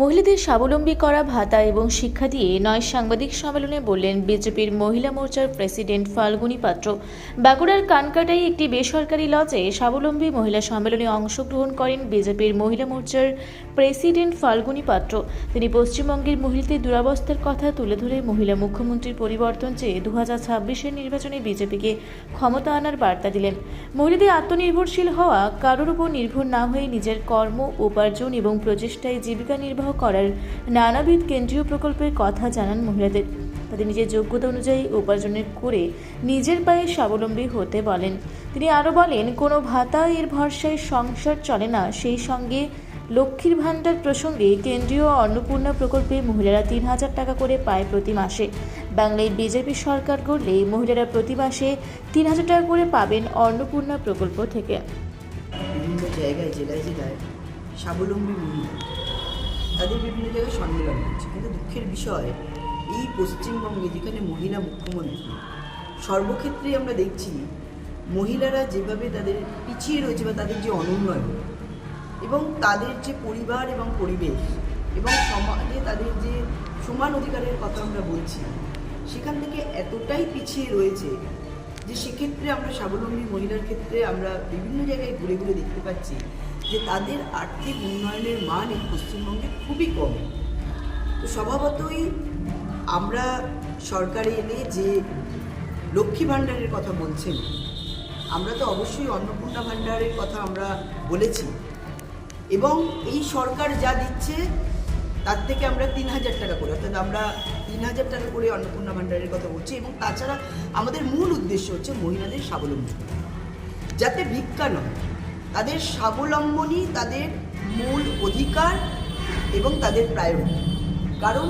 মহিলাদের স্বাবলম্বী করা ভাতা এবং শিক্ষা দিয়ে নয় সাংবাদিক সম্মেলনে বললেন বিজেপির মহিলা মোর্চার প্রেসিডেন্ট ফাল্গুনী পাত্র। বাঁকুড়ার কানকাটাই একটি বেসরকারি লজে স্বাবলম্বী মহিলা সম্মেলনে অংশগ্রহণ করেন বিজেপির মহিলা মোর্চার প্রেসিডেন্ট ফাল্গুনী পাত্র। তিনি পশ্চিমবঙ্গের মহিলাদের দুরবস্থার কথা তুলে ধরে মহিলা মুখ্যমন্ত্রীর পরিবর্তন চেয়ে দু হাজার নির্বাচনে বিজেপিকে ক্ষমতা আনার বার্তা দিলেন। মহিলাদের আত্মনির্ভরশীল হওয়া কারোর উপর নির্ভর না হয়ে নিজের কর্ম, উপার্জন এবং প্রচেষ্টায় জীবিকা নির্বাহ করার নানাবিধ কেন্দ্রীয় প্রকল্পের কথা জানান মহিলাদের। তাদের নিজের যোগ্যতা অনুযায়ী উপার্জনের করে নিজের পায়ে স্বাবলম্বী হতে বলেন। তিনি আরও বলেন, কোনো ভাতা এর ভরসায় সংসার চলে না। সেই সঙ্গে লক্ষ্মীর ভাণ্ডার প্রসঙ্গে কেন্দ্রীয় অন্নপূর্ণা প্রকল্পে মহিলারা তিন হাজার টাকা করে পায় প্রতি মাসে। বাংলায় বিজেপি সরকার গড়লে মহিলারা প্রতি মাসে তিন হাজার টাকা করে পাবেন অন্নপূর্ণা প্রকল্প থেকে। বিভিন্ন জায়গায়, জেলায় জেলায় স্বাবলম্বী মহিলা। তাদের বিভিন্ন জায়গায় সম্মেলন হচ্ছে। কিন্তু দুঃখের বিষয়, এই পশ্চিমবঙ্গে যেখানে মহিলা মুখ্যমন্ত্রী, সর্বক্ষেত্রে আমরা দেখছি মহিলারা যেভাবে তাদের পিছিয়ে রয়েছে বা তাদের যে অনুন্নয়ন এবং তাদের যে পরিবার এবং পরিবেশ এবং সমাজে তাদের যে সমান অধিকারের কথা আমরা বলছি, সেখান থেকে এতটাই পিছিয়ে রয়েছে যে সেক্ষেত্রে আমরা স্বাবলম্বী মহিলার ক্ষেত্রে আমরা বিভিন্ন জায়গায় ঘুরে ঘুরে দেখতে পাচ্ছি যে তাদের আর্থিক উন্নয়নের মান এই পশ্চিমবঙ্গে খুবই কম। তো স্বভাবতই আমরা সরকারে এলে যে লক্ষ্মী ভাণ্ডারের কথা বলছেন, আমরা তো অবশ্যই অন্নপূর্ণা ভাণ্ডারের কথা আমরা বলেছি। এবং এই সরকার যা দিচ্ছে, তার থেকে আমরা তিন হাজার টাকা করে, অর্থাৎ আমরা তিন হাজার টাকা করে অন্নপূর্ণা ভাণ্ডারের কথা বলছি এবং তাছাড়া আমাদের মূল উদ্দেশ্য হচ্ছে মহিলাদের স্বাবলম্বী। যাতে ভিক্ষা নয় তাদের স্বাবলম্বনই তাদের মূল অধিকার এবং তাদের প্রায়োরিটি। কারণ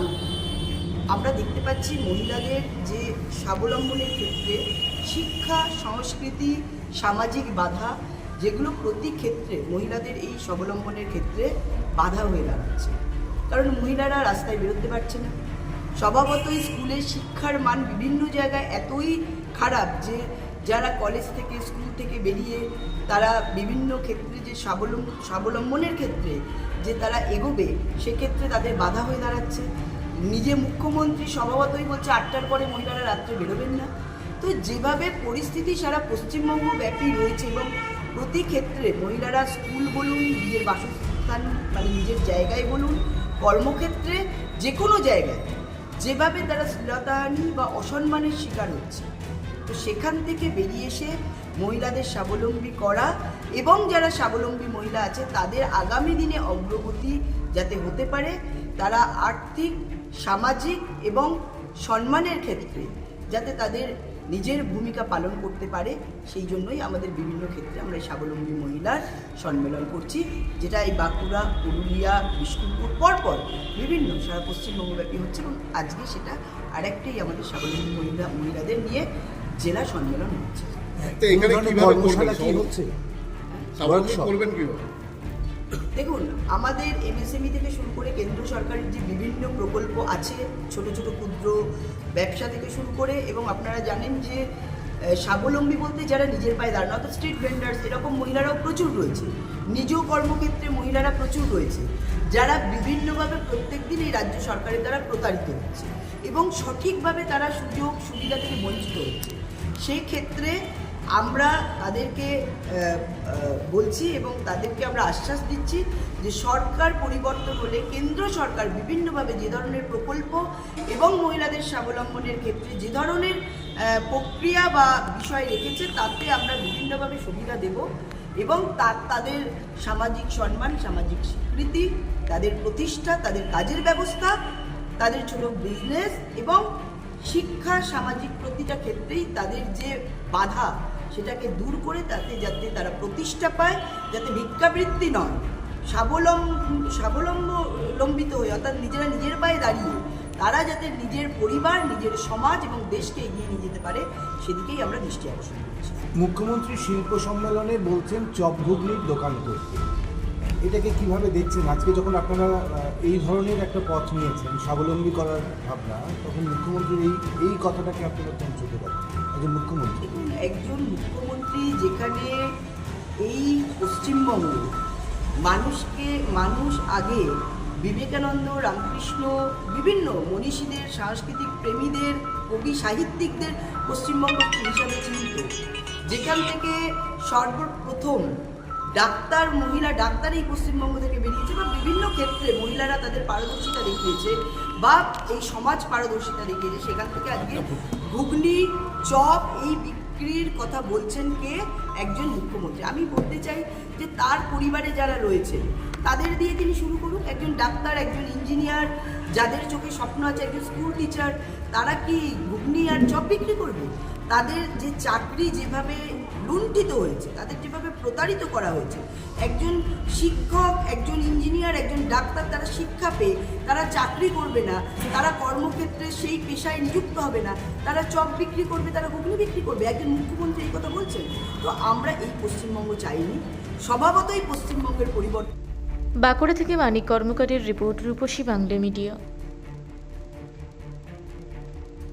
আমরা দেখতে পাচ্ছি মহিলাদের যে স্বাবলম্বনের ক্ষেত্রে শিক্ষা, সংস্কৃতি, সামাজিক বাধা, যেগুলো প্রতি ক্ষেত্রে মহিলাদের এই স্বাবলম্বনের ক্ষেত্রে বাধা হয়ে দাঁড়াচ্ছে। কারণ মহিলারা রাস্তায় বেরোতে পারছে না। স্বভাবতই স্কুলের শিক্ষার মান বিভিন্ন জায়গায় এতই খারাপ যে যারা কলেজ থেকে স্কুল থেকে বেরিয়ে তারা বিভিন্ন ক্ষেত্রে যে স্বাবলম্ব, স্বাবলম্বনের ক্ষেত্রে যে তারা এগোবে, সেক্ষেত্রে তাদের বাধা হয়ে দাঁড়াচ্ছে। নিজে মুখ্যমন্ত্রী স্বভাবতই বলছে, আটটার পরে মহিলারা রাত্রে বেরোবেন না। তো যেভাবে পরিস্থিতি সারা পশ্চিমবঙ্গ ব্যাপী রয়েছে এবং প্রতি ক্ষেত্রে মহিলারা স্কুল বলুন, নিজের বাসস্থান মানে নিজের জায়গায় বলুন, কর্মক্ষেত্রে যে কোনো জায়গায়, যেভাবে তারা শ্লীলতাহানি বা অসম্মানের শিকার হচ্ছে তো সেখান থেকে বেরিয়ে এসে মহিলাদের স্বাবলম্বী করা এবং যারা স্বাবলম্বী মহিলা আছে, তাদের আগামী দিনে অগ্রগতি যাতে হতে পারে, তারা আর্থিক, সামাজিক এবং সম্মানের ক্ষেত্রে যাতে তাদের নিজের ভূমিকা পালন করতে পারে, সেই জন্যই আমাদের বিভিন্ন ক্ষেত্রে আমরা এই স্বাবলম্বী মহিলার সম্মেলন করছি, যেটা এই বাঁকুড়া, পুরুলিয়া, বিষ্ণুপুর, পরপর বিভিন্ন সারা পশ্চিমবঙ্গব্যাপী হচ্ছে এবং আজকে সেটা আরেকটাই আমাদের স্বাবলম্বী মহিলা, মহিলাদের নিয়ে জেলা সম্মেলন হচ্ছে। কর্মশালা কি করবেন কীভাবে? দেখুন আমাদের এমএসএমই থেকে শুরু করে কেন্দ্র সরকারের যে বিভিন্ন প্রকল্প আছে ছোট ছোট ক্ষুদ্র ব্যবসা থেকে শুরু করে এবং আপনারা জানেন যে স্বাবলম্বী বলতে যারা নিজের পায়ে দাঁড়ানো অর্থাৎ স্ট্রিট ভেন্ডার্স এরকম মহিলারাও প্রচুর রয়েছে। নিজ কর্মক্ষেত্রে মহিলারা প্রচুর রয়েছে। যারা বিভিন্নভাবে প্রত্যেক দিন এই রাজ্য সরকারের দ্বারা প্রতারিত হচ্ছে এবং সঠিকভাবে তারা সুযোগ সুবিধা থেকে বঞ্চিত হচ্ছে। সেই ক্ষেত্রে আমরা তাদেরকে বলছি এবং তাদেরকে আমরা আশ্বাস দিচ্ছি যে সরকার পরিবর্তন হলে কেন্দ্র সরকার বিভিন্নভাবে যে ধরনের প্রকল্প এবং মহিলাদের স্বাবলম্বনের ক্ষেত্রে যে ধরনের প্রক্রিয়া বা বিষয় রেখেছে, তাতে আমরা বিভিন্নভাবে সুবিধা দেব এবং তার, তাদের সামাজিক সম্মান, সামাজিক স্বীকৃতি, তাদের প্রতিষ্ঠা, তাদের কাজের ব্যবস্থা, তাদের ছোট বিজনেস এবং শিক্ষা, সামাজিক প্রতিটা ক্ষেত্রেই তাদের যে বাধা সেটাকে দূর করে তাতে যাতে তারা প্রতিষ্ঠা পায়, যাতে ভিক্ষাবৃত্তি নয়। স্বাবলম্ব স্বাবলম্বিত হয়ে অর্থাৎ নিজেরা নিজের পায়ে দাঁড়িয়ে তারা যাতে নিজের পরিবার, নিজের সমাজ এবং দেশকে এগিয়ে নিয়ে যেতে পারে, সেদিকেই আমরা দৃষ্টি আকর্ষণ করছি। মুখ্যমন্ত্রী শিল্প সম্মেলনে বলছেন, চপ ঘুগনির দোকান করতে। এটাকে কীভাবে দেখছেন? আজকে যখন আপনারা এই ধরনের একটা পথ নিয়েছেন, স্বাবলম্বী করার ভাবনা, তখন মুখ্যমন্ত্রীর এই এই কথাটাকে আপনারা কোন চোখে দেখেন? একজন মুখ্যমন্ত্রী। একজন মুখ্যমন্ত্রী যেখানে এই পশ্চিমবঙ্গ, মানুষকে, মানুষ আগে বিবেকানন্দ, রামকৃষ্ণ, বিভিন্ন মনীষীদের, সাংস্কৃতিক প্রেমীদের, কবি সাহিত্যিকদের পশ্চিমবঙ্গ হিসাবে চিহ্নিত। যেখান থেকে সর্বপ্রথম ডাক্তার, মহিলা ডাক্তারই পশ্চিমবঙ্গ থেকে বেরিয়েছে বা বিভিন্ন ক্ষেত্রে মহিলারা তাদের পারদর্শিতা দেখিয়েছে বা এই সমাজ পারদর্শিতা দেখিয়েছে। সেখান থেকে আজকে ঘুগনি, চপ এই বিক্রির কথা বলছেন কে? একজন মুখ্যমন্ত্রী। আমি বলতে চাই যে তার পরিবারে যারা রয়েছে, তাদের দিয়ে তিনি শুরু করুন। একজন ডাক্তার, একজন ইঞ্জিনিয়ার, যাদের চোখে স্বপ্ন আছে, একজন স্কুল টিচার, তারা কি ঘুগনি আর চপ বিক্রি করবে? তাদের যে চাকরি যেভাবে লুণ্ঠিত হয়েছে, তাদের যেভাবে প্রতারিত করা হয়েছে। একজন শিক্ষক, একজন ইঞ্জিনিয়ার, একজন ডাক্তার, তারা শিক্ষা পেয়ে, তারা চাকরি করবে না, তারা কর্মক্ষেত্রে সেই পেশায় নিযুক্ত হবে না, তারা চপ বিক্রি করবে, তারা ঘুগনি বিক্রি করবে। একজন মুখ্যমন্ত্রী এই কথা বলছেন। তো আমরা এই পশ্চিমবঙ্গ চাইনি, স্বভাবতই পশ্চিমবঙ্গের পরিবর্তন। বাঁকুড়া থেকে মানিক কর্মকারের রিপোর্ট রূপসী বাংলা মিডিয়া।